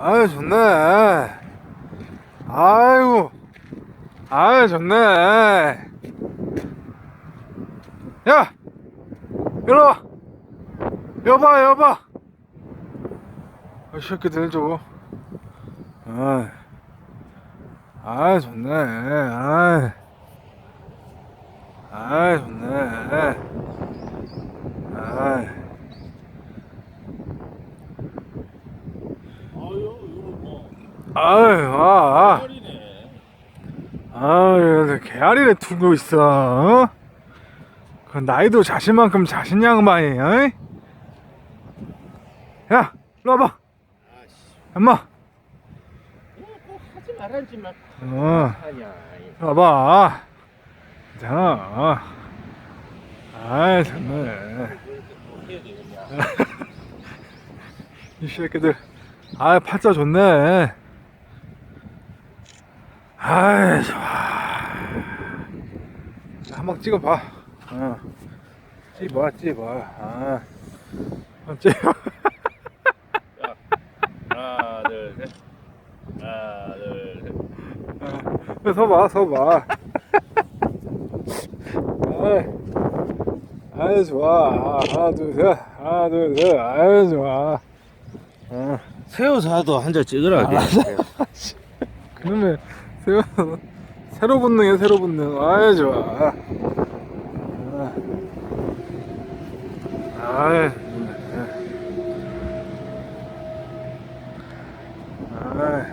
아유 좋네. 아이고 아유 좋네. 야 일로와. 여봐 여봐. 이 새끼들 저거 아이 좋네. 아이 아이 좋네. 아이 아유 이거 뭐 아이 와 털이네. 아유 개아리를 두고 있어 어? 그 나이도 자신만큼 자신 양반이 어이? 야 일로 와봐. 엄마. 꼭 하지 말았지만. 어. 하냐 일로 와봐. 자 아이 좋네 해야 되겠냐 이 새끼들. 아 팔자 좋네 아이 좋아. 한번 찍어봐. 어. 찍어봐 찍어봐. 아. 한번 찍어. 하나 둘셋. 하나 둘셋. 어, 서봐 서봐. 아이. 아이 좋아. 하나 둘셋. 하나 둘셋. 아이 좋아. 어. 새우 사도 한잔 찍으라 아, 그놈의 새우 새로 붙는게 새로 붙는 아유 좋아. 아유. 아유.